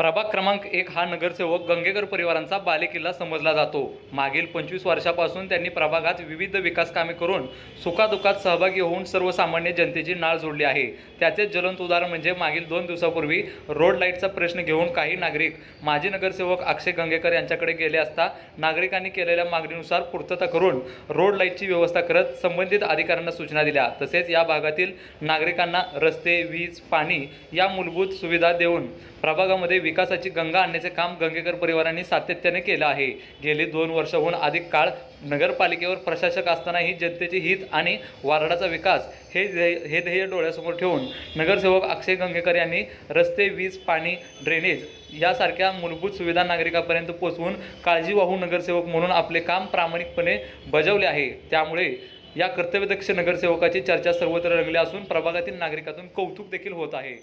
प्रभाग क्रमांक एक हा नगरसेवक गंगेकर परिवारांचा बालेकिल्ला समजला जातो. मागील पंचवीस वर्षापासून त्यांनी प्रभागात विविध विकास कामे करून सुखादुखात सहभागी होऊन सर्वसामान्य जनतेची नाळ जोडली आहे. त्याचे ज्वलंत उदाहरण म्हणजे मागील दोन दिवसापूर्वी रोड लाईटचा प्रश्न घेऊन काही नागरिक माजी नगरसेवक अक्षय गंगेकर यांच्याकडे गेले असता नागरिकांनी केलेल्या मागणीनुसार पूर्तता करून रोड लाईटची व्यवस्था करत संबंधित अधिकाऱ्यांना सूचना दिल्या. तसेच या भागातील नागरिकांना रस्ते वीज पाणी या मूलभूत सुविधा देऊन प्रभागामध्ये विकासाची गंगा आणण्याचे काम गंगेकर परिवारांनी सातत्याने केलं आहे. गेली दोन वर्षाहून अधिक काळ नगरपालिकेवर प्रशासक असतानाही जनतेचे हित आणि वारडाचा विकास हे ध्येय हे ध्येय डोळ्यासमोर ठेवून नगरसेवक अक्षय गंगेकर यांनी रस्ते वीज पाणी ड्रेनेज यासारख्या मूलभूत सुविधा नागरिकांपर्यंत पोहोचवून काळजीवाहू नगरसेवक म्हणून आपले काम प्रामाणिकपणे बजावले आहे. त्यामुळे या कर्तव्यदक्ष नगरसेवकाची चर्चा सर्वत्र रंगली असून प्रभागातील नागरिकातून कौतुक देखील होत आहे.